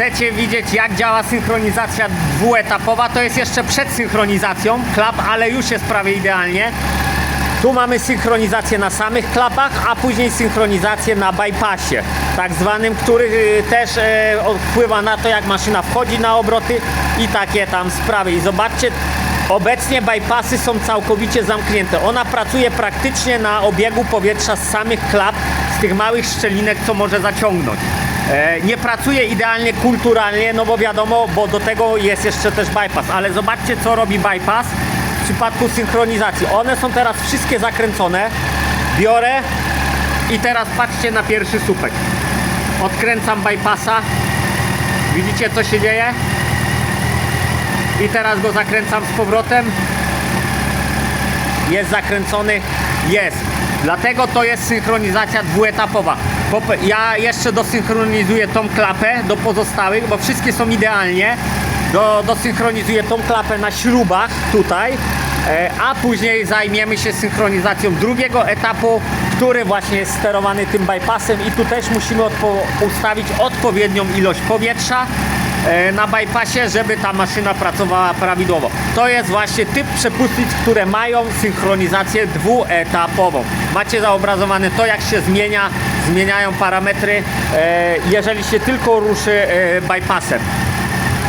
chcecie widzieć jak działa synchronizacja dwuetapowa, to jest jeszcze przed synchronizacją klap, ale już jest prawie idealnie. Tu mamy synchronizację na samych klapach, a później synchronizację na bypassie, tak zwanym, który y, też wpływa na to, jak maszyna wchodzi na obroty i takie tam sprawy. I zobaczcie, obecnie bypassy są całkowicie zamknięte. Ona pracuje praktycznie na obiegu powietrza z samych klap, z tych małych szczelinek, co może zaciągnąć. E, Nie pracuje idealnie kulturalnie, no bo wiadomo, bo do tego jest jeszcze też bypass, ale zobaczcie, co robi bypass w przypadku synchronizacji. One są teraz wszystkie zakręcone. Biorę i teraz patrzcie na pierwszy słupek. Odkręcam bypassa. Widzicie co się dzieje? I teraz go zakręcam z powrotem. Jest zakręcony? Jest. Dlatego to jest synchronizacja dwuetapowa. Ja jeszcze dosynchronizuję tą klapę do pozostałych, bo wszystkie są idealnie. Do, dosynchronizuję tą klapę na śrubach tutaj, e, a później zajmiemy się synchronizacją drugiego etapu, który właśnie jest sterowany tym bypassem i tu też musimy odpo- ustawić odpowiednią ilość powietrza e, na bypassie, żeby ta maszyna pracowała prawidłowo. To jest właśnie typ przepustnic, które mają synchronizację dwuetapową. Macie zaobrazowane to, jak się zmienia, zmieniają parametry, e, jeżeli się tylko ruszy e, bypassem.